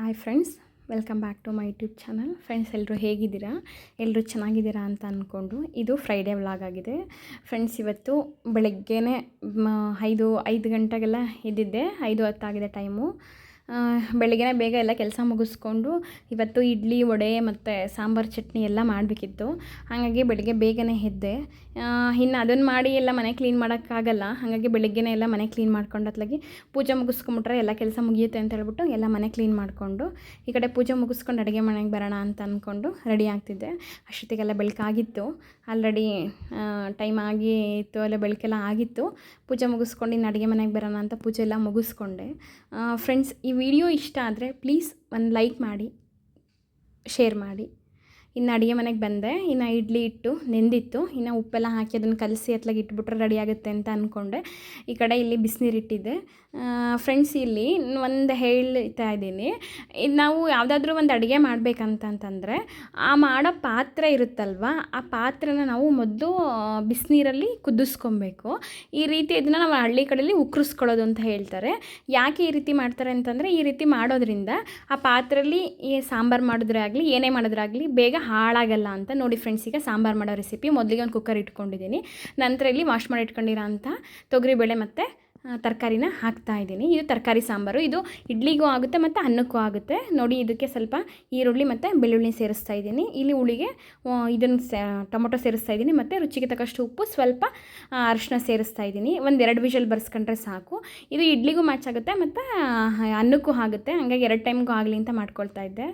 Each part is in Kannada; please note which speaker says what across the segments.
Speaker 1: Hi friends, welcome back to my YouTube channel. Friends ಎಲ್ಲರೂ ಹೇಗಿದ್ದೀರಾ? ಎಲ್ಲರೂ ಚೆನ್ನಾಗಿದ್ದೀರಾ ಅಂತ ಅಂದ್ಕೊಂಡು ಇದು ಫ್ರೈಡೇ ವ್ಲಾಗ್ ಆಗಿದೆ. ಫ್ರೆಂಡ್ಸ್, ಇವತ್ತು ಬೆಳಗ್ಗೆನೇ ಐದು ಐದು ಗಂಟೆಗೆಲ್ಲ ಇದ್ದಿದ್ದೆ ಐದು ಹತ್ತಾಗಿದೆ ಟೈಮು ಬೆಳಗ್ಗೆನೇ ಬೇಗ ಎಲ್ಲ ಕೆಲಸ ಮುಗಿಸ್ಕೊಂಡು ಇವತ್ತು ಇಡ್ಲಿ, ವಡೆ ಮತ್ತು ಸಾಂಬಾರು ಚಟ್ನಿ ಎಲ್ಲ ಮಾಡಬೇಕಿತ್ತು. ಹಾಗಾಗಿ ಬೆಳಗ್ಗೆ ಬೇಗನೆ ಎದ್ದೆ. ಇನ್ನು ಅದನ್ನು ಮಾಡಿ ಎಲ್ಲ ಮನೆ ಕ್ಲೀನ್ ಮಾಡೋಕ್ಕಾಗಲ್ಲ. ಹಾಗಾಗಿ ಬೆಳಗ್ಗೆನೇ ಎಲ್ಲ ಮನೆ ಕ್ಲೀನ್ ಮಾಡ್ಕೊಂಡು ಅತ್ಲಾಗಿ ಪೂಜೆ ಮುಗಿಸ್ಕೊಂಬಿಟ್ರೆ ಎಲ್ಲ ಕೆಲಸ ಮುಗಿಯುತ್ತೆ ಅಂತ ಹೇಳ್ಬಿಟ್ಟು ಎಲ್ಲ ಮನೆ ಕ್ಲೀನ್ ಮಾಡಿಕೊಂಡು ಈ ಕಡೆ ಪೂಜೆ ಮುಗಿಸ್ಕೊಂಡು ಅಡುಗೆ ಮನೆಗೆ ಬರೋಣ ಅಂತ ಅಂದ್ಕೊಂಡು ರೆಡಿ ಆಗ್ತಿದ್ದೆ. ಅಷ್ಟೊತ್ತಿಗೆಲ್ಲ ಬೆಳಕಾಗಿತ್ತು ಆಲ್ರೆಡಿ ಟೈಮ್ ಆಗಿ ಇತ್ತು ಎಲ್ಲ ಬೆಳಕೆಲ್ಲ ಆಗಿತ್ತು. ಪೂಜೆ ಮುಗಿಸ್ಕೊಂಡು ಇನ್ನು ಅಡುಗೆ ಮನೆಗೆ ಬರೋಣ ಅಂತ ಪೂಜೆ ಎಲ್ಲ ಮುಗಿಸ್ಕೊಂಡೆ. ಫ್ರೆಂಡ್ಸ್ ಈ ವಿಡಿಯೋ ಇಷ್ಟ ಆದರೆ ಪ್ಲೀಸ್ ಒಂದು ಲೈಕ್ ಮಾಡಿ ಶೇರ್ ಮಾಡಿ. ಇನ್ನು ಅಡುಗೆ ಮನೆಗೆ ಬಂದೆ, ಇನ್ನು ಇಡ್ಲಿ ಇಟ್ಟು, ನೆಂದಿತ್ತು. ಇನ್ನು ಉಪ್ಪೆಲ್ಲ ಹಾಕಿ ಅದನ್ನು ಕಲಸಿ ಅತ್ಲಾಗ ಇಟ್ಬಿಟ್ರೆ ರೆಡಿ ಆಗುತ್ತೆ ಅಂತ ಅಂದ್ಕೊಂಡೆ ಈ ಕಡೆ ಇಲ್ಲಿ ಬಿಸಿನೀರು ಇಟ್ಟಿದ್ದೆ. ಫ್ರೆಂಡ್ಸ್ ಇಲ್ಲಿ ಒಂದು ಹೇಳ್ತಾ ಇದ್ದೀನಿ. ಇದು ನಾವು ಯಾವುದಾದ್ರೂ ಒಂದು ಅಡುಗೆ ಮಾಡಬೇಕಂತಂತಂದರೆ ಆ ಮಾಡೋ ಪಾತ್ರೆ ಇರುತ್ತಲ್ವ, ಆ ಪಾತ್ರೆನ ನಾವು ಮೊದಲು ಬಿಸಿನೀರಲ್ಲಿ ಕುದಿಸ್ಕೊಬೇಕು. ಈ ರೀತಿ ಇದನ್ನು ನಾವು ಹಳ್ಳಿ ಕಡೆಯಲ್ಲಿ ಉಕ್ಕರಿಸ್ಕೊಳ್ಳೋದು ಅಂತ ಹೇಳ್ತಾರೆ. ಯಾಕೆ ಈ ರೀತಿ ಮಾಡ್ತಾರೆ ಅಂತಂದರೆ, ಈ ರೀತಿ ಮಾಡೋದ್ರಿಂದ ಆ ಪಾತ್ರೆಯಲ್ಲಿ ಈ ಸಾಂಬಾರು ಮಾಡಿದ್ರೆ ಆಗಲಿ, ಏನೇ ಮಾಡಿದ್ರಾಗಲಿ ಬೇಗ ಹಾಳಾಗಲ್ಲ ಅಂತ ನೋಡಿ ಫ್ರೆಂಡ್ಸ್ ಈಗ ಸಾಂಬಾರು ಮಾಡೋ ರೆಸಿಪಿ ಮೊದಲಿಗೆ ಒಂದು ಕುಕ್ಕರ್ ಇಟ್ಕೊಂಡಿದ್ದೀನಿ. ನಂತರ ಇಲ್ಲಿ ವಾಶ್ ಮಾಡಿ ಇಟ್ಕೊಂಡಿರೋ ಅಂಥ ತೊಗರಿಬೇಳೆ ಮತ್ತು ತರಕಾರಿನ ಹಾಕ್ತಾ ಇದ್ದೀನಿ. ಇದು ತರಕಾರಿ ಸಾಂಬಾರು. ಇದು ಇಡ್ಲಿಗೂ ಆಗುತ್ತೆ ಮತ್ತು ಅನ್ನಕ್ಕೂ ಆಗುತ್ತೆ. ನೋಡಿ, ಇದಕ್ಕೆ ಸ್ವಲ್ಪ ಈರುಳ್ಳಿ ಮತ್ತು ಬೆಳ್ಳುಳ್ಳಿ ಸೇರಿಸ್ತಾ ಇದ್ದೀನಿ. ಇಲ್ಲಿ ಹುಳಿಗೆ ಇದನ್ನು ಟೊಮೊಟೊ ಸೇರಿಸ್ತಾ ಇದ್ದೀನಿ ಮತ್ತು ರುಚಿಗೆ ತಕ್ಕಷ್ಟು ಉಪ್ಪು, ಸ್ವಲ್ಪ ಅರಶಿನ ಸೇರಿಸ್ತಾ ಇದ್ದೀನಿ. ಒಂದು ಎರಡು ವಿಷಲ್ ಬರ್ಸ್ಕೊಂಡ್ರೆ ಸಾಕು. ಇದು ಇಡ್ಲಿಗೂ ಮ್ಯಾಚ್ ಆಗುತ್ತೆ ಮತ್ತು ಅನ್ನಕ್ಕೂ ಆಗುತ್ತೆ. ಹಂಗಾಗಿ ಎರಡು ಟೈಮ್ಗೂ ಆಗಲಿ ಅಂತ ಮಾಡ್ಕೊಳ್ತಾ ಇದ್ದೆ.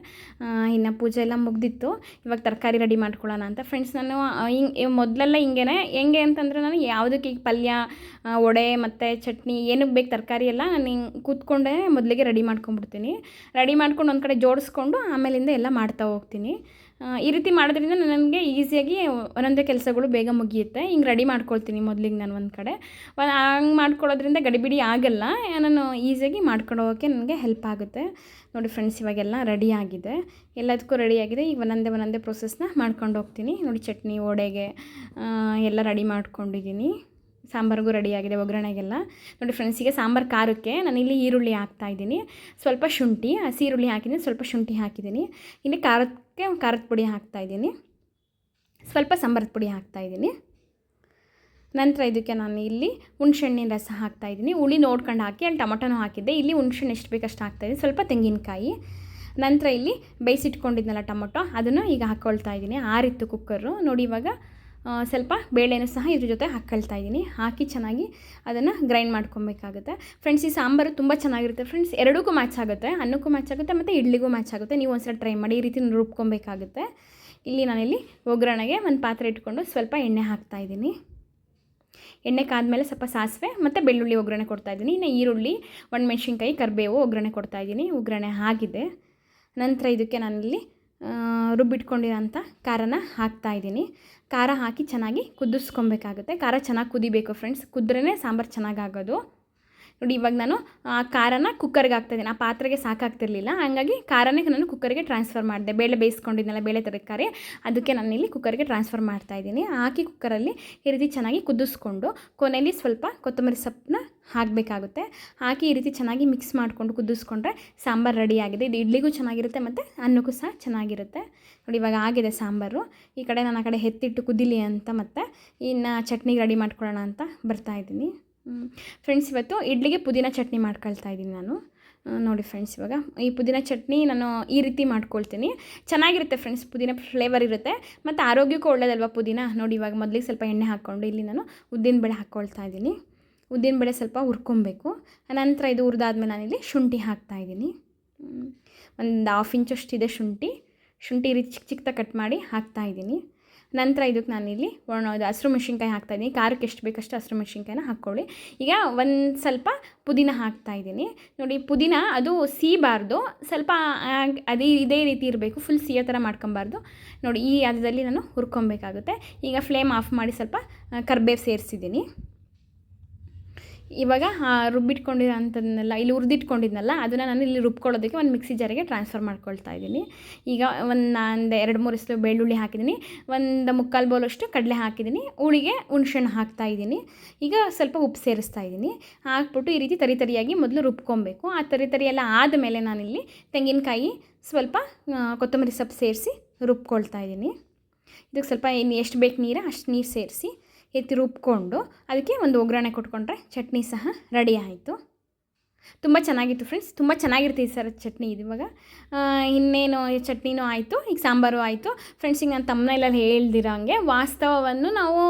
Speaker 1: ಇನ್ನು ಪೂಜೆ ಎಲ್ಲ ಮುಗ್ದಿತ್ತು. ಇವಾಗ ತರಕಾರಿ ರೆಡಿ ಮಾಡ್ಕೊಳ್ಳೋಣ ಅಂತ. ಫ್ರೆಂಡ್ಸ್ ನಾನು ಹಿಂಗೆ, ಮೊದಲೆಲ್ಲ ಹಿಂಗೇನೆ. ಹೆಂಗೆ ಅಂತಂದರೆ ನಾನು ಯಾವುದಕ್ಕೆ ಈಗ ಪಲ್ಯ ವಡೆ ಮತ್ತು ಚಟ್ನಿ ಏನಕ್ಕೆ ಬೇಕು ತರಕಾರಿ ಎಲ್ಲ ನಾನು ಹಿಂಗೆ ಕೂತ್ಕೊಂಡೆ ಮೊದಲಿಗೆ ರೆಡಿ ಮಾಡ್ಕೊಂಡ್ಬಿಡ್ತೀನಿ ರೆಡಿ ಮಾಡ್ಕೊಂಡು ಒಂದು ಕಡೆ ಜೋಡಿಸ್ಕೊಂಡು ಆಮೇಲಿಂದ ಎಲ್ಲ ಮಾಡ್ತಾ ಹೋಗ್ತೀನಿ. ಈ ರೀತಿ ಮಾಡೋದ್ರಿಂದ ನನಗೆ ಈಸಿಯಾಗಿ ಒಂದೊಂದೇ ಕೆಲಸಗಳು ಬೇಗ ಮುಗಿಯುತ್ತೆ. ಹಿಂಗೆ ರೆಡಿ ಮಾಡ್ಕೊಳ್ತೀನಿ ಮೊದಲಿಗೆ ನಾನು ಒಂದು ಕಡೆ. ಹಂಗೆ ಮಾಡ್ಕೊಳ್ಳೋದ್ರಿಂದ ಗಡಿಬಿಡಿ ಆಗಲ್ಲ. ನಾನು ಈಸಿಯಾಗಿ ಹೋಗೋಕ್ಕೆ ನನಗೆ ಹೆಲ್ಪ್ ಆಗುತ್ತೆ. ನೋಡಿ ಫ್ರೆಂಡ್ಸ್ ಇವಾಗೆಲ್ಲ ರೆಡಿ ಆಗಿದೆ. ಎಲ್ಲದಕ್ಕೂ ರೆಡಿ ಆಗಿದೆ. ಈಗ ಒಂದೊಂದೇ ಒಂದೊಂದೇ ಪ್ರೊಸೆಸ್ನ ಮಾಡ್ಕೊಂಡು ಹೋಗ್ತೀನಿ. ನೋಡಿ ಚಟ್ನಿ, ವಡೆಗೆ ಎಲ್ಲ ರೆಡಿ ಮಾಡ್ಕೊಂಡಿದ್ದೀನಿ. ಸಾಂಬಾರಿಗೂ ರೆಡಿಯಾಗಿದೆ ಒಗ್ಗರಣೆಗೆಲ್ಲ. ನೋಡಿ ಫ್ರೆಂಡ್ಸಿಗೆ ಸಾಂಬಾರು ಖಾರಕ್ಕೆ ನಾನಿಲ್ಲಿ ಈರುಳ್ಳಿ ಹಾಕ್ತಾ ಇದ್ದೀನಿ. ಸ್ವಲ್ಪ ಶುಂಠಿ, ಹಸಿ ಈರುಳ್ಳಿ ಹಾಕಿದ್ದೀನಿ, ಸ್ವಲ್ಪ ಶುಂಠಿ ಹಾಕಿದ್ದೀನಿ. ಇನ್ನು ಖಾರಕ್ಕೆ ಖಾರದ ಪುಡಿ ಹಾಕ್ತಾ ಇದ್ದೀನಿ. ಸ್ವಲ್ಪ ಸಾಂಬಾರದ ಪುಡಿ ಹಾಕ್ತಾ ಇದ್ದೀನಿ. ನಂತರ ಇದಕ್ಕೆ ನಾನು ಇಲ್ಲಿ ಹುಣ್ಸೆಹಣ್ಣಿನ ರಸ ಹಾಕ್ತಾ ಇದ್ದೀನಿ. ಹುಳಿ ನೋಡ್ಕೊಂಡು ಹಾಕಿ, ಅಲ್ಲಿ ಟೊಮೊಟೊನೂ ಹಾಕಿದ್ದೆ. ಇಲ್ಲಿ ಹುಣ್ಸೆಹಣ್ಣು ಎಷ್ಟು ಬೇಕಷ್ಟು ಹಾಕ್ತಾಯಿದ್ದೀನಿ ಸ್ವಲ್ಪ ತೆಂಗಿನಕಾಯಿ. ನಂತರ ಇಲ್ಲಿ ಬೇಯಿಸಿಟ್ಕೊಂಡಿದ್ನಲ್ಲ ಟೊಮೊಟೊ, ಅದನ್ನು ಈಗ ಹಾಕ್ಕೊಳ್ತಾ ಇದ್ದೀನಿ. ಆರಿತ್ತು ಕುಕ್ಕರು ನೋಡಿ ಇವಾಗ ಸ್ವಲ್ಪ ಬೇಳೆನೂ ಸಹ ಇದ್ರ ಜೊತೆ ಹಾಕ್ಕೊಳ್ತಾ ಇದ್ದೀನಿ. ಹಾಕಿ ಚೆನ್ನಾಗಿ ಅದನ್ನು ಗ್ರೈಂಡ್ ಮಾಡ್ಕೊಬೇಕಾಗುತ್ತೆ. ಫ್ರೆಂಡ್ಸ್ ಈ ಸಾಂಬಾರು ತುಂಬ ಚೆನ್ನಾಗಿರುತ್ತೆ. ಫ್ರೆಂಡ್ಸ್ ಎರಡಕ್ಕೂ ಮ್ಯಾಚ್ ಆಗುತ್ತೆ. ಅನ್ನಕ್ಕೂ ಮ್ಯಾಚ್ ಆಗುತ್ತೆ ಮತ್ತು ಇಡ್ಲಿಗೂ ಮ್ಯಾಚ್ ಆಗುತ್ತೆ. ನೀವು ಒಂದ್ಸಲ ಟ್ರೈ ಮಾಡಿ ಈ ರೀತಿ ರುಬ್ಕೊಬೇಕಾಗುತ್ತೆ. ಇಲ್ಲಿ ನಾನಿಲ್ಲಿ ಒಗ್ಗರಣೆಗೆ ಒಂದು ಪಾತ್ರೆ ಇಟ್ಕೊಂಡು ಸ್ವಲ್ಪ ಎಣ್ಣೆ ಹಾಕ್ತಾ ಇದ್ದೀನಿ. ಎಣ್ಣೆ ಕಾದ್ಮೇಲೆ ಸ್ವಲ್ಪ ಸಾಸಿವೆ ಮತ್ತು ಬೆಳ್ಳುಳ್ಳಿ ಒಗ್ಗರಣೆ ಕೊಡ್ತಾಯಿದ್ದೀನಿ ಇನ್ನು ಈರುಳ್ಳಿ, ಒಣಮೆಣ್ಸಿನ್ಕಾಯಿ, ಕರಿಬೇವು ಒಗ್ಗರಣೆ ಕೊಡ್ತಾಯಿದ್ದೀನಿ ಒಗ್ಗರಣೆ ಆಗಿದೆ. ನಂತರ ಇದಕ್ಕೆ ನಾನಿಲ್ಲಿ ರುಬ್ಬಿಟ್ಕೊಂಡಿರೋಂಥ ಖಾರನ ಹಾಕ್ತಾಯಿದ್ದೀನಿ ಖಾರ ಹಾಕಿ ಚೆನ್ನಾಗಿ ಕುದಿಸ್ಕೊಬೇಕಾಗುತ್ತೆ. ಖಾರ ಚೆನ್ನಾಗಿ ಕುದಿಬೇಕು ಫ್ರೆಂಡ್ಸ್ ಕುದ್ರೇ ಸಾಂಬಾರು ಚೆನ್ನಾಗಾಗೋದು. ನೋಡಿ, ಇವಾಗ ನಾನು, ಆ, ಖಾರನ ಕುಕ್ಕರ್ಗೆ ಹಾಕ್ತಾಯಿದ್ದೀನಿ ಆ ಪಾತ್ರೆಗೆ ಸಾಕಾಗ್ತಿರ್ಲಿಲ್ಲ. ಹಾಗಾಗಿ ಖಾರನೇ ನಾನು ಕುಕ್ಕರ್ಗೆ ಟ್ರಾನ್ಸ್ಫರ್ ಮಾಡಿದೆ. ಬೇಳೆ ಬೇಯಿಸ್ಕೊಂಡಿದ್ನಲ್ಲ ಬೇಳೆ ತರಕಾರಿ, ಅದಕ್ಕೆ ನಾನು ಇಲ್ಲಿ ಕುಕ್ಕರ್ಗೆ ಟ್ರಾನ್ಸ್ಫರ್ ಮಾಡ್ತಾಯಿದ್ದೀನಿ ಹಾಕಿ ಕುಕ್ಕರಲ್ಲಿ ಈ ರೀತಿ ಚೆನ್ನಾಗಿ ಕುದಿಸ್ಕೊಂಡು ಕೊನೆಯಲ್ಲಿ ಸ್ವಲ್ಪ ಕೊತ್ತಂಬರಿ ಸೊಪ್ಪನ್ನ ಹಾಕಬೇಕಾಗುತ್ತೆ. ಹಾಕಿ ಈ ರೀತಿ ಚೆನ್ನಾಗಿ ಮಿಕ್ಸ್ ಮಾಡಿಕೊಂಡು ಕುದಿಸ್ಕೊಂಡ್ರೆ ಸಾಂಬಾರು ರೆಡಿಯಾಗಿದೆ. ಇದು ಇಡ್ಲಿಗೂ ಚೆನ್ನಾಗಿರುತ್ತೆ ಮತ್ತು ಅನ್ನಕ್ಕೂ ಸಹ ಚೆನ್ನಾಗಿರುತ್ತೆ. ನೋಡಿ, ಇವಾಗ ಆಗಿದೆ ಸಾಂಬಾರು. ಈ ಕಡೆ ನಾನು ಆ ಕಡೆ ಎತ್ತಿಟ್ಟು ಕುದಿಲಿ ಅಂತ ಮತ್ತು ಇನ್ನು ಚಟ್ನಿಗೆ ರೆಡಿ ಮಾಡ್ಕೊಳ್ಳೋಣ ಅಂತ ಬರ್ತಾಯಿದ್ದೀನಿ ಫ್ರೆಂಡ್ಸ್ ಇವತ್ತು ಇಡ್ಲಿಗೆ ಪುದೀನ ಚಟ್ನಿ ಮಾಡ್ಕೊಳ್ತಾ ಇದ್ದೀನಿ ನಾನು. ನೋಡಿ ಫ್ರೆಂಡ್ಸ್ ಇವಾಗ ಈ ಪುದೀನ ಚಟ್ನಿ ನಾನು ಈ ರೀತಿ ಮಾಡ್ಕೊಳ್ತೀನಿ. ಚೆನ್ನಾಗಿರುತ್ತೆ ಫ್ರೆಂಡ್ಸ್ ಪುದೀನ ಫ್ಲೇವರ್ ಇರುತ್ತೆ. ಮತ್ತು ಆರೋಗ್ಯಕ್ಕೂ ಒಳ್ಳೇದಲ್ವ ಪುದೀನ? ನೋಡಿ, ಇವಾಗ ಮೊದಲಿಗೆ ಸ್ವಲ್ಪ ಎಣ್ಣೆ ಹಾಕ್ಕೊಂಡು ಇಲ್ಲಿ ನಾನು ಉದ್ದಿನ ಉದ್ದಿನಬೇಳೆ ಹಾಕ್ಕೊಳ್ತಾ ಇದ್ದೀನಿ. ಉದ್ದಿನಬೇಳೆ ಸ್ವಲ್ಪ ಹುರ್ಕೊಬೇಕು. ನಂತರ ಇದು ಹುರಿದಾದ್ಮೇಲೆ ನಾನಿಲ್ಲಿ ಶುಂಠಿ ಹಾಕ್ತಾ ಇದ್ದೀನಿ. ಒಂದು ಹಾಫ್ ಇಂಚಷ್ಟಿದೆ ಶುಂಠಿ. ಶುಂಠಿ ರೀತಿ ಚಿಕ್ಕ ಚಿಕ್ಕದಾಗಿ ಕಟ್ ಮಾಡಿ ಹಾಕ್ತಾ ಇದ್ದೀನಿ. ನಂತರ ಇದಕ್ಕೆ ನಾನಿಲ್ಲಿ ಒಣ ಇದು ಹಸಿರು ಮೆಣಸಿನ್ಕಾಯಿ ಹಾಕ್ತಾಯಿದ್ದೀನಿ ಖಾರಕ್ಕೆ ಎಷ್ಟು ಬೇಕಷ್ಟು ಹಸಿರು ಮೆಣಸಿನ್ಕಾಯಿನ ಹಾಕ್ಕೊಳ್ಳಿ. ಈಗ ಒಂದು ಸ್ವಲ್ಪ ಪುದೀನ ಹಾಕ್ತಾಯಿದ್ದೀನಿ ನೋಡಿ, ಪುದೀನ ಅದು ಸೀಬಾರ್ದು. ಸ್ವಲ್ಪ ಅದೇ ಇದೇ ರೀತಿ ಇರಬೇಕು. ಫುಲ್ ಸಿಯೋ ಥರ ಮಾಡ್ಕೊಬಾರ್ದು. ನೋಡಿ, ಈ ಅದರಲ್ಲಿ ನಾನು ಹುರ್ಕೊಬೇಕಾಗುತ್ತೆ. ಈಗ ಫ್ಲೇಮ್ ಆಫ್ ಮಾಡಿ ಸ್ವಲ್ಪ ಕರ್ಬೇವು ಸೇರಿಸಿದ್ದೀನಿ. ಇವಾಗ ರುಬ್ಬಿಟ್ಕೊಂಡಿರೋಂಥದ್ದನ್ನೆಲ್ಲ ಇಲ್ಲಿ ಹುರಿದಿಟ್ಕೊಂಡಿದ್ನಲ್ಲ, ಅದನ್ನು ನಾನು ಇಲ್ಲಿ ರುಬ್ಕೊಳ್ಳೋದಕ್ಕೆ ಒಂದು ಮಿಕ್ಸಿ ಜಾರಿಗೆ ಟ್ರಾನ್ಸ್ಫರ್ ಮಾಡ್ಕೊಳ್ತಾ ಇದ್ದೀನಿ. ಈಗ ಒಂದು ಒಂದು ಎರಡು ಮೂರು ಇಸ್ಲು ಬೆಳ್ಳುಳ್ಳಿ ಹಾಕಿದ್ದೀನಿ, ಒಂದು ಮುಕ್ಕಾಲು ಬೌಲಷ್ಟು ಕಡಲೆ ಹಾಕಿದ್ದೀನಿ, ಹುಳಿಗೆ ಹುಣ್ಸೆಹಣ್ಣು ಹಾಕ್ತಾ ಇದ್ದೀನಿ. ಈಗ ಸ್ವಲ್ಪ ಉಪ್ಪು ಸೇರಿಸ್ತಾ ಇದ್ದೀನಿ. ಹಾಕ್ಬಿಟ್ಟು ಈ ರೀತಿ ತರಿ ತರಿಯಾಗಿ ಮೊದಲು ರುಬ್ಕೊಬೇಕು. ಆ ತರಿ ತರಿ ಎಲ್ಲ ಆದಮೇಲೆ ನಾನಿಲ್ಲಿ ತೆಂಗಿನಕಾಯಿ ಸ್ವಲ್ಪ ಕೊತ್ತಂಬರಿ ಸೊಪ್ಪು ಸೇರಿಸಿ ರುಬ್ಕೊಳ್ತಾ ಇದ್ದೀನಿ. ಇದಕ್ಕೆ ಸ್ವಲ್ಪ ಇನ್ನು ಎಷ್ಟು ಬೇಕು ನೀರು, ಅಷ್ಟು ನೀರು ಸೇರಿಸಿ ಎತ್ತಿ ರುಬ್ಕೊಂಡು ಅದಕ್ಕೆ ಒಂದು ಒಗ್ಗರಣೆ ಕೊಟ್ಕೊಂಡ್ರೆ ಚಟ್ನಿ ಸಹ ರೆಡಿ ಆಯಿತು. ತುಂಬ ಚೆನ್ನಾಗಿತ್ತು ಫ್ರೆಂಡ್ಸ್ ತುಂಬ ಚೆನ್ನಾಗಿರ್ತೀವಿ ಸರ್ ಚಟ್ನಿ ಇದು ಇವಾಗ. ಇನ್ನೇನು ಈ ಚಟ್ನಿನೂ ಆಯಿತು, ಈಗ ಸಾಂಬಾರು ಆಯಿತು. ಫ್ರೆಂಡ್ಸ್ ಈಗ ನಾನು ಹೇಳ್ದಿರೋ ಹಂಗೆ ವಾಸ್ತವವನ್ನು ನಾವು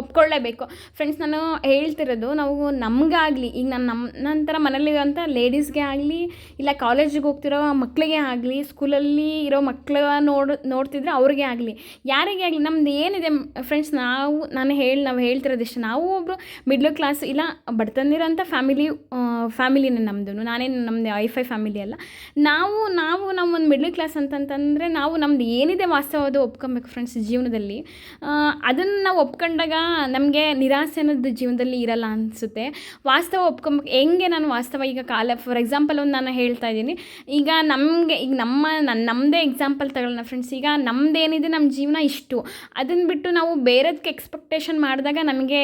Speaker 1: ಒಪ್ಕೊಳ್ಳೇಬೇಕು. ಫ್ರೆಂಡ್ಸ್ ನಾನು ಹೇಳ್ತಿರೋದು ನಾವು ನಮಗಾಗಲಿ, ಈಗ ನಾನು ನಮ್ಮ ನಂತರ ಮನೇಲಿರುವಂಥ ಲೇಡೀಸ್ಗೆ ಆಗಲಿ, ಇಲ್ಲ ಕಾಲೇಜಿಗೆ ಹೋಗ್ತಿರೋ ಮಕ್ಕಳಿಗೆ ಆಗಲಿ ಸ್ಕೂಲಲ್ಲಿ ಇರೋ ಮಕ್ಕಳ ನೋಡು, ನೋಡ್ತಿದ್ರೆ ಅವ್ರಿಗೆ ಆಗಲಿ. ಯಾರಿಗೆ ಆಗಲಿ, ನಮ್ದು ಏನಿದೆ ಫ್ರೆಂಡ್ಸ್ ನಾವು, ನಾನು ಹೇಳಿ, ನಾವು ಹೇಳ್ತಿರೋದಿಷ್ಟು ನಾವು ಒಬ್ಬರು ಮಿಡ್ಲ್ ಕ್ಲಾಸ್ ಇಲ್ಲ ಬಡ್ತಂದಿರೋಂಥ ಫ್ಯಾಮಿಲಿ ಫ್ಯಾಮಿಲಿನೇ ನಮ್ಮದು ನಾನೇನು ನಮ್ಮದು ಐಫೈ ಫ್ಯಾಮಿಲಿ ಅಲ್ಲ. ನಾವು ನಾವು ನಮ್ಮ ಒಂದು ಮಿಡ್ಲ್ ಕ್ಲಾಸ್ ಅಂತಂತಂದರೆ ನಾವು ನಮ್ದು ಏನಿದೆ ವಾಸ್ತವ ಅದು ಒಪ್ಕೊಬೇಕು ಫ್ರೆಂಡ್ಸ್ ಜೀವನದಲ್ಲಿ. ಅದನ್ನು ನಾವು ಒಪ್ಕೊಂಡಾಗ ನಮಗೆ ನಿರಾಸೆ ಅನ್ನೋದು ಜೀವನದಲ್ಲಿ ಇರಲ್ಲ ಅನಿಸುತ್ತೆ. ವಾಸ್ತವ ಒಪ್ಕೊಬೇಕು. ಹೆಂಗೆ ನಾನು ವಾಸ್ತವ ಈಗ ಕಾಲ ಫಾರ್ ಎಕ್ಸಾಂಪಲ್ ಒಂದು ನಾನು ಹೇಳ್ತಾ ಇದ್ದೀನಿ. ಈಗ ನಮಗೆ, ಈಗ ನಮ್ಮ ನನ್ನ ನಮ್ಮದೇ ಎಕ್ಸಾಂಪಲ್ ತಗೊಳ್ಳೋಣ ಫ್ರೆಂಡ್ಸ್ ಈಗ ನಮ್ಮದೇನಿದೆ ನಮ್ಮ ಜೀವನ ಇಷ್ಟು. ಅದನ್ನು ಬಿಟ್ಟು ನಾವು ಬೇರೆದಕ್ಕೆ ಎಕ್ಸ್ಪೆಕ್ಟೇಷನ್ ಮಾಡಿದಾಗ ನಮಗೆ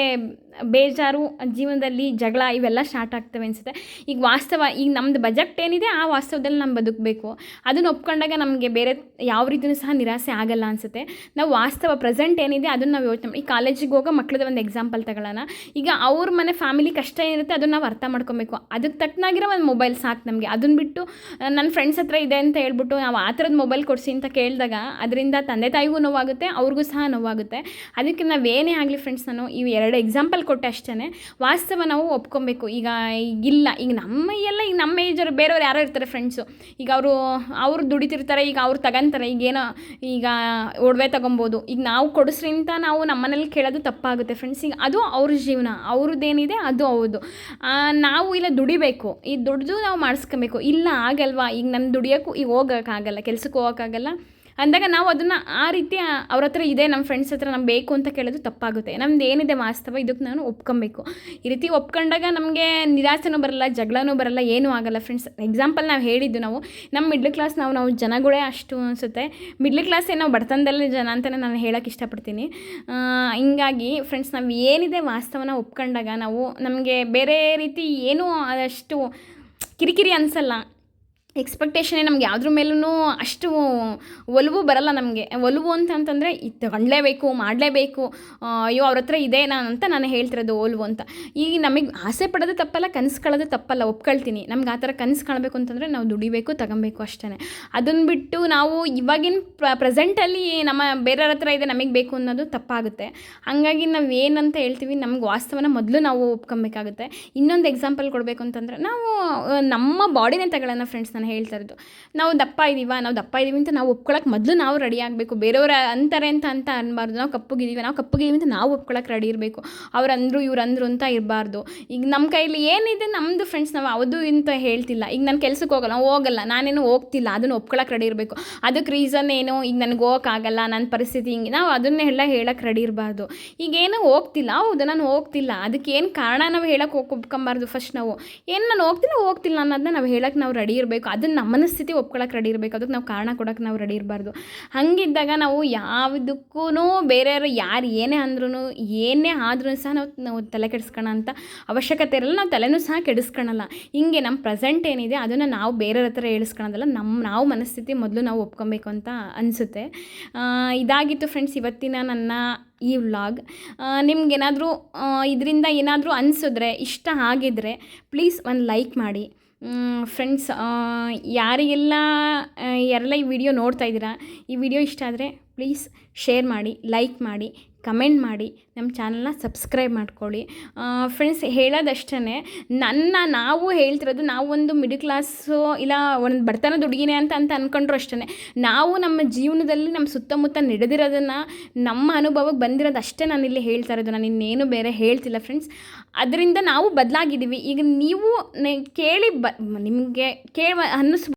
Speaker 1: ಬೇಜಾರು, ಜೀವನದಲ್ಲಿ ಜಗಳ ಇವೆಲ್ಲ ಸ್ಟಾರ್ಟ್ ಆಗ್ತವೆ ಅನಿಸುತ್ತೆ. ಈಗ ವಾಸ್ತವ, ಈಗ ನಮ್ಮದು ಬಜೆಟ್ ಏನಿದೆ, ಆ ವಾಸ್ತವದಲ್ಲಿ ನಾವು ಬದುಕಬೇಕು. ಅದನ್ನು ಒಪ್ಕೊಂಡಾಗ ನಮಗೆ ಬೇರೆ ಯಾವ ರೀತಿಯೂ ಸಹ ನಿರಾಸೆ ಆಗಲ್ಲ ಅನಿಸುತ್ತೆ. ನಾವು ವಾಸ್ತವ ಪ್ರೆಸೆಂಟ್ ಏನಿದೆ, ಅದನ್ನು ನಾವು ಯೋಚನೆ ಈ ಕಾಲೇಜಿಗೆ ಹೋಗೋ ಮಕ್ಕಳದ ಒಂದು ಎಕ್ಸಾಂಪಲ್ ತಗೊಳ್ಳೋಣ ಈಗ ಅವ್ರ ಮನೆ ಫ್ಯಾಮಿಲಿ ಕಷ್ಟ ಏನಿರುತ್ತೆ, ಅದನ್ನು ನಾವು ಅರ್ಥ ಮಾಡ್ಕೊಬೇಕು. ಅದಕ್ಕೆ ತಕ್ಕನಾಗಿರೋ ಒಂದು ಮೊಬೈಲ್ ಸಾಕು ನಮಗೆ. ಅದನ್ನು ಬಿಟ್ಟು ನನ್ನ ಫ್ರೆಂಡ್ಸ್ ಹತ್ರ ಇದೆ ಅಂತ ಹೇಳ್ಬಿಟ್ಟು, ನಾವು ಆ ಥರದ ಮೊಬೈಲ್ ಕೊಡಿಸಿ ಅಂತ ಕೇಳಿದಾಗ, ಅದರಿಂದ ತಂದೆ ತಾಯಿಗೂ ನೋವಾಗುತ್ತೆ, ಅವ್ರಿಗೂ ಸಹ ನೋವಾಗುತ್ತೆ. ಅದಕ್ಕೆ ನಾವೇನೇ ಆಗಲಿ ಫ್ರೆಂಡ್ಸ್ ನಾನು, ಇವು ಎರಡು ಎಕ್ಸಾಂಪಲ್ ಕೊಟ್ಟೆ ಅಷ್ಟೇ ವಾಸ್ತವ ನಾವು ಒಪ್ಕೊಬೇಕು. ಈಗ ಇಲ್ಲ, ಈಗ ನಮ್ಮ ಎಲ್ಲ ಈಗ ನಮ್ಮ ಏಜರು ಬೇರೆಯವ್ರು ಯಾರೋ ಇರ್ತಾರೆ ಫ್ರೆಂಡ್ಸು ಈಗ ಅವರು, ಅವ್ರು ದುಡಿತಿರ್ತಾರೆ, ಈಗ ಅವ್ರು ತಗೊಂತಾರೆ, ಈಗ ಏನೋ, ಈಗ ಒಡವೆ ತಗೊಬೋದು. ಈಗ ನಾವು ಕೊಡಿಸ್ರಿ ಅಂತ ನಾವು ನಮ್ಮನೇಲಿ ಕೇಳೋದು ತಪ್ಪಾಗುತ್ತೆ ಫ್ರೆಂಡ್ಸ್ ಈಗ ಅದು ಅವ್ರ ಜೀವನ, ಅವ್ರದ್ದೇನಿದೆ ಅದು ಹೌದು ನಾವು ಇಲ್ಲ ದುಡಿಬೇಕು. ಈ ದುಡ್ದು ನಾವು ಮಾಡಿಸ್ಕೊಬೇಕು. ಇಲ್ಲ, ಆಗಲ್ವಾ? ಈಗ ನನ್ನ ದುಡಿಯೋಕ್ಕೂ ಈಗ ಹೋಗೋಕ್ಕಾಗಲ್ಲ, ಕೆಲ್ಸಕ್ಕೆ ಹೋಗೋಕ್ಕಾಗಲ್ಲ. ಅಂದಾಗ ನಾವು ಅದನ್ನು ಆ ರೀತಿ ಅವ್ರ ಹತ್ರ ಇದೆ ನಮ್ಮ ಫ್ರೆಂಡ್ಸ್ ಹತ್ರ ನಮ್ಗೆ ಬೇಕು ಅಂತ ಕೇಳೋದು ತಪ್ಪಾಗುತ್ತೆ. ನಮ್ದು ಏನಿದೆ ವಾಸ್ತವ ಇದಕ್ಕೆ ನಾನು ಒಪ್ಕೊಬೇಕು. ಈ ರೀತಿ ಒಪ್ಕೊಂಡಾಗ ನಮಗೆ ನಿರಾಸೆನೂ ಬರಲ್ಲ, ಜಗಳನೂ ಬರಲ್ಲ, ಏನೂ ಆಗಲ್ಲ ಫ್ರೆಂಡ್ಸ್ ಎಕ್ಸಾಂಪಲ್ ನಾವು ಹೇಳಿದ್ದು ನಾವು ನಮ್ಮ ಮಿಡ್ಲ್ ಕ್ಲಾಸ್ ನಾವು ನಾವು ಜನಗಳೇ ಅಷ್ಟು ಅನಿಸುತ್ತೆ. ಮಿಡ್ಲ್ ಕ್ಲಾಸ್ ಏನೋ ಬಡತನದಲ್ಲೇ ಜನ ಅಂತಲೇ ನಾನು ಹೇಳೋಕ್ಕೆ ಇಷ್ಟಪಡ್ತೀನಿ. ಹಿಂಗಾಗಿ ಫ್ರೆಂಡ್ಸ್ ನಾವು ಏನಿದೆ ವಾಸ್ತವನ ಒಪ್ಕೊಂಡಾಗ ನಾವು ನಮಗೆ ಬೇರೆ ರೀತಿ ಏನೂ ಅಷ್ಟು ಕಿರಿಕಿರಿ ಅನಿಸಲ್ಲ. ಎಕ್ಸ್ಪೆಕ್ಟೇಷನೇ ನಮ್ಗೆ ಯಾವ್ದ್ರ ಮೇಲೂ ಅಷ್ಟು ಒಲವು ಬರಲ್ಲ ನಮಗೆ. ಒಲವು ಅಂತ ಅಂತಂದರೆ, ಇದು ತಗೊಳ್ಳೇಬೇಕು ಮಾಡಲೇಬೇಕು ಅಯ್ಯೋ, ಅವ್ರ ಹತ್ರ ಇದೆ ನಾನು ಅಂತ ನಾನು ಹೇಳ್ತಿರೋದು ಒಲವು ಅಂತ. ಈಗ ನಮಗೆ ಆಸೆ ಪಡೋದು ತಪ್ಪಲ್ಲ, ಕನಸು ಕಳೋದು ತಪ್ಪಲ್ಲ, ಒಪ್ಕೊಳ್ತೀನಿ. ನಮ್ಗೆ ಆ ಥರ ಕನಸು ಕಾಣಬೇಕು ಅಂತಂದರೆ ನಾವು ದುಡಿಬೇಕು, ತಗೊಬೇಕು ಅಷ್ಟೇ ಅದನ್ನು ಬಿಟ್ಟು ನಾವು ಇವಾಗಿನ ಪ್ರ, ಪ್ರೆಸೆಂಟಲ್ಲಿ ನಮ್ಮ ಬೇರೆಯವ್ರ ಹತ್ರ ಇದೆ, ನಮಗೆ ಬೇಕು ಅನ್ನೋದು ತಪ್ಪಾಗುತ್ತೆ. ಹಾಗಾಗಿ ನಾವು ಏನಂತ ಹೇಳ್ತೀವಿ, ನಮ್ಗೆ ವಾಸ್ತವನ ಮೊದಲು ನಾವು ಒಪ್ಕೊಬೇಕಾಗುತ್ತೆ ಇನ್ನೊಂದು ಎಕ್ಸಾಂಪಲ್ ಕೊಡಬೇಕು ಅಂತಂದರೆ, ನಾವು, ನಮ್ಮ ಬಾಡಿನೇ ತಗೊಳ್ಳೋಣ ಫ್ರೆಂಡ್ಸ್ ನಾನು ಹೇಳ್ತಾ ಇರೋದು. ನಾವು ದಪ್ಪ ಇದ್ದೀವ ನಾವು ದಪ್ಪ ಇದ್ದೀವಿ ಅಂತ ನಾವು ಒಪ್ಕೊಳ್ಳೋಕೆ ಮೊದಲು ನಾವು ರೆಡಿ ಆಗಬೇಕು. ಬೇರೆಯವ್ರ ಅಂತಾರೆ ಅಂತ ಅಂತ ಅನ್ಬಾರ್ದು. ನಾವು ಕಪ್ಪಗಿದ್ದೀವಿ ನಾವು ಕಪ್ಪಗಿದ್ದೀವಿ ಅಂತ ನಾವು ಒಪ್ಕೊಳ್ಳೋಕೆ ರೆಡಿ ಇರಬೇಕು. ಅವ್ರು ಅಂದರು ಇವ್ರು ಅಂದರು ಅಂತ ಇರಬಾರ್ದು. ಈಗ ನಮ್ಮ ಕೈಲಿ ಏನಿದೆ ನಮ್ಮದು ಫ್ರೆಂಡ್ಸ್ ನಾವು ಅದು ಅಂತ ಹೇಳ್ತಿಲ್ಲ. ಈಗ ನಾನು ಕೆಲಸಕ್ಕೆ ಹೋಗಲ್ಲ ಹೋಗಲ್ಲ. ನಾನೇನು ಹೋಗ್ತಿಲ್ಲ, ಅದನ್ನು ಒಪ್ಕೊಳ್ಳೋಕೆ ರೆಡಿ ಇರಬೇಕು. ಅದಕ್ಕೆ ರೀಸನ್ ಏನು? ಈಗ ನನಗೆ ಹೋಗೋಕ್ಕಾಗಲ್ಲ ನನ್ನ ಪರಿಸ್ಥಿತಿ ಹಿಂಗೆ. ನಾವು ಅದನ್ನೆಲ್ಲ ಹೇಳಕ್ಕೆ ರೆಡಿ ಇರಬಾರ್ದು. ಈಗ ಏನೋ ಹೋಗ್ತಿಲ್ಲ, ಹೌದು ನಾನು ಹೋಗ್ತಿಲ್ಲ. ಅದಕ್ಕೆ ಏನು ಕಾರಣ ನಾವು ಹೇಳಕ್ಕೆ ಒಪ್ಕೊಂಬಾರ್ದು ಫಸ್ಟ್ ನಾವು? ಏನು ನಾನು ಹೋಗ್ತಿಲ್ಲ ಹೋಗ್ತಿಲ್ಲ ಅನ್ನೋದನ್ನ ನಾವು ಹೇಳಕ್ಕೆ ನಾವು ರೆಡಿ ಇರಬೇಕು. ಅದನ್ನು ನಮ್ಮ ಮನಸ್ಥಿತಿ ಒಪ್ಕೊಳಕ್ಕೆ ರೆಡಿ ಇರಬೇಕು. ಅದಕ್ಕೆ ನಾವು ಕಾರಣ ಕೊಡೋಕ್ಕೆ ನಾವು ರೆಡಿ ಇರಬಾರ್ದು. ಹಂಗಿದ್ದಾಗ ನಾವು ಯಾವುದಕ್ಕೂ ಬೇರೆಯವರು ಯಾರು ಏನೇ ಅಂದ್ರೂ ಏನೇ ಆದ್ರೂ ಸಹ ನಾವು ನಾವು ತಲೆ ಕೆಡಿಸ್ಕೋಣ ಅಂತ ಅವಶ್ಯಕತೆ ಇರಲ್ಲ. ನಾವು ತಲೆನೂ ಸಹ ಕೆಡಿಸ್ಕೊಳಲ್ಲ. ಹಿಂಗೆ ನಮ್ಮ ಪ್ರೆಸೆಂಟ್ ಏನಿದೆ ಅದನ್ನು ನಾವು ಬೇರೆಯವ್ರ ಹತ್ರ ಹೇಳಿಸ್ಕೊಳೋದಲ್ಲ, ನಮ್ಮ, ನಾವು ಮನಸ್ಥಿತಿ ಮೊದಲು ನಾವು ಒಪ್ಕೊಬೇಕು ಅಂತ ಅನಿಸುತ್ತೆ. ಇದಾಗಿತ್ತು ಫ್ರೆಂಡ್ಸ್ ಇವತ್ತಿನ ನನ್ನ ಈ ವ್ಲಾಗ್ ನಿಮ್ಗೇನಾದರೂ ಇದರಿಂದ ಏನಾದರೂ ಅನಿಸಿದ್ರೆ, ಇಷ್ಟ ಆಗಿದ್ರೆ ಪ್ಲೀಸ್ ಒಂದು ಲೈಕ್ ಮಾಡಿ. ಫ್ರೆಂಡ್ಸ್ ಯಾರಿಗೆಲ್ಲ ಯಾರೆಲ್ಲ ಈ ವಿಡಿಯೋ ನೋಡ್ತಾ ಇದ್ದೀರಾ, ಈ ವಿಡಿಯೋ ಇಷ್ಟ ಆದರೆ ಪ್ಲೀಸ್ ಶೇರ್ ಮಾಡಿ ಲೈಕ್ ಮಾಡಿ ಕಮೆಂಟ್ ಮಾಡಿ, ನಮ್ಮ ಚಾನಲ್ನ ಸಬ್ಸ್ಕ್ರೈಬ್ ಮಾಡ್ಕೊಳ್ಳಿ. ಫ್ರೆಂಡ್ಸ್ ಹೇಳೋದಷ್ಟೇ ನನ್ನ ನಾವು ಹೇಳ್ತಿರೋದು ನಾವು ಒಂದು ಮಿಡಲ್ ಕ್ಲಾಸು ಇಲ್ಲ ಒಂದು ಬಡತನದ ಹುಡುಗಿನೇ ಅಂತ ಅಂತ ಅಂದ್ಕೊಂಡ್ರು ಅಷ್ಟೇ ನಾವು ನಮ್ಮ ಜೀವನದಲ್ಲಿ ನಮ್ಮ ಸುತ್ತಮುತ್ತ ನಡೆದಿರೋದನ್ನು, ನಮ್ಮ ಅನುಭವಕ್ಕೆ ಬಂದಿರೋದು ಅಷ್ಟೇ ನಾನು ಇಲ್ಲಿ ಹೇಳ್ತಾ ಇರೋದು. ನಾನು ಇನ್ನೇನು ಬೇರೆ ಹೇಳ್ತಿಲ್ಲ ಫ್ರೆಂಡ್ಸ್ ಅದರಿಂದ ನಾವು ಬದಲಾಗಿದ್ದೀವಿ. ಈಗ ನೀವು ಕೇಳಿ ಬ, ನಿಮಗೆ ಕೇಳ ಅನ್ನಿಸ್